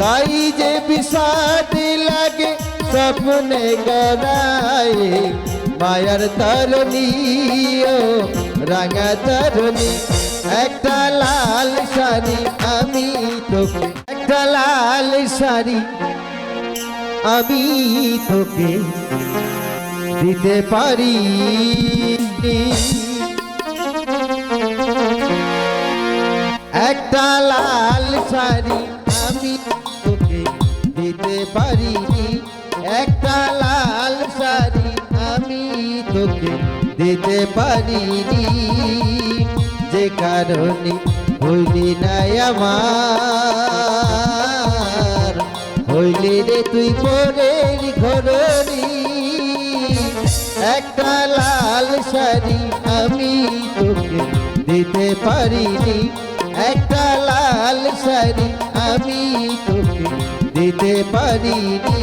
তাই যে বিষাদ লাগে, স্বপ্নে গড়ায় মায়ার তরণী ও রাঙা তরণী। একটা লাল শাড়ি আমি তোকে, একটা লাল শাড়ি আমি তোকে দিতে পারি একটা লাল শাড়ি পারিনি। একটা লাল শাড়ি আমি তোকে দিতে পারিনি। যে কারণে হইলি নাই আমার। হইলি রে তুই পরের ঘররি একটা লাল শাড়ি আমি তোকে দিতে পারিনি। একটা লাল শাড়ি আমি তোকে পারিনি।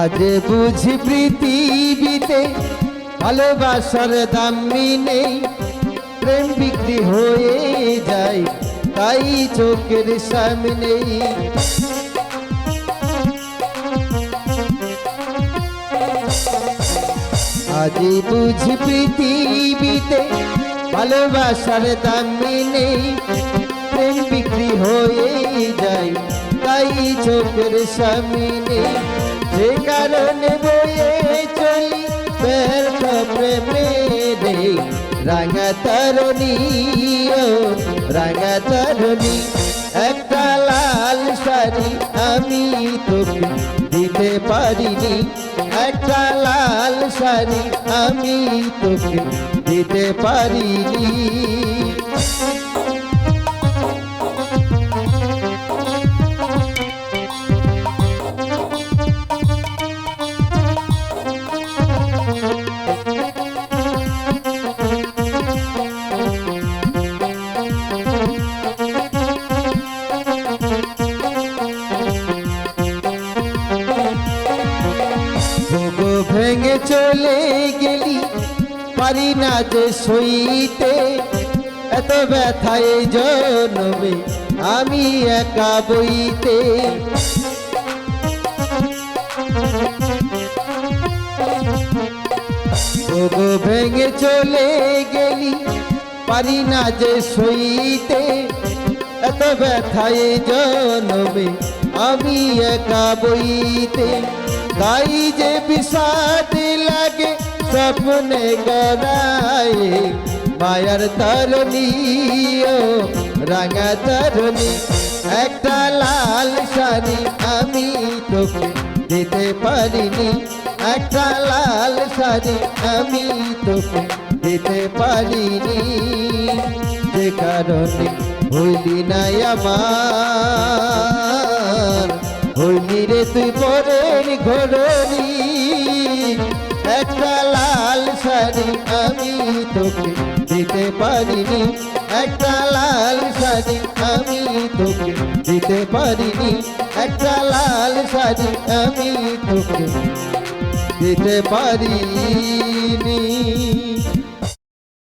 আজ বুঝি পৃথিবীতে ভালোবাসার দামি নেই প্রেম বিক্রি হয়ে যায়, তাই চোখের সামনে। আজ বুঝি পৃথিবীতে ভালোবাসার দামি নেই প্রেম বিক্রি হয়ে যায়, তাই চোখের সামনে। যে কারণে বয়ে চলি ব্যর্থ প্রেমে রে রাঙা তরণী রাঙা তরণী, একটা লাল শাড়ি আমি তোকে দিতে পারিনি। একটা লাল শাড়ি আমি তোকে দিতে পারিনি। ভেঙে চলে গেলি, পারি না যে সইতে। এত ব্যথায় জন্মে আমি একা বইতে। ভেঙে চলে গেলি, পারি না যে সইতে। এত ব্যথায় জন্মে আমি একা বইতে। তাই যে বিষাদ লাগে স্বপ্নে গড়ায় মায়ার তরণী রাঙা তরণী একটা লাল শাড়ি আমি তোকে দিতে পারিনি। একটা লাল শাড়ি আমি তোকে দিতে পারিনি। যে কারণে হইলি নাই আমার। হইলি রে, তুই পরের ঘরনি একটা লাল শাড়ি আমি তোকে দিতে পারিনি। একটা লাল শাড়ি আমি তোকে দিতে পারিনি। একটা লাল শাড়ি আমি তোকে দিতে পারিনি।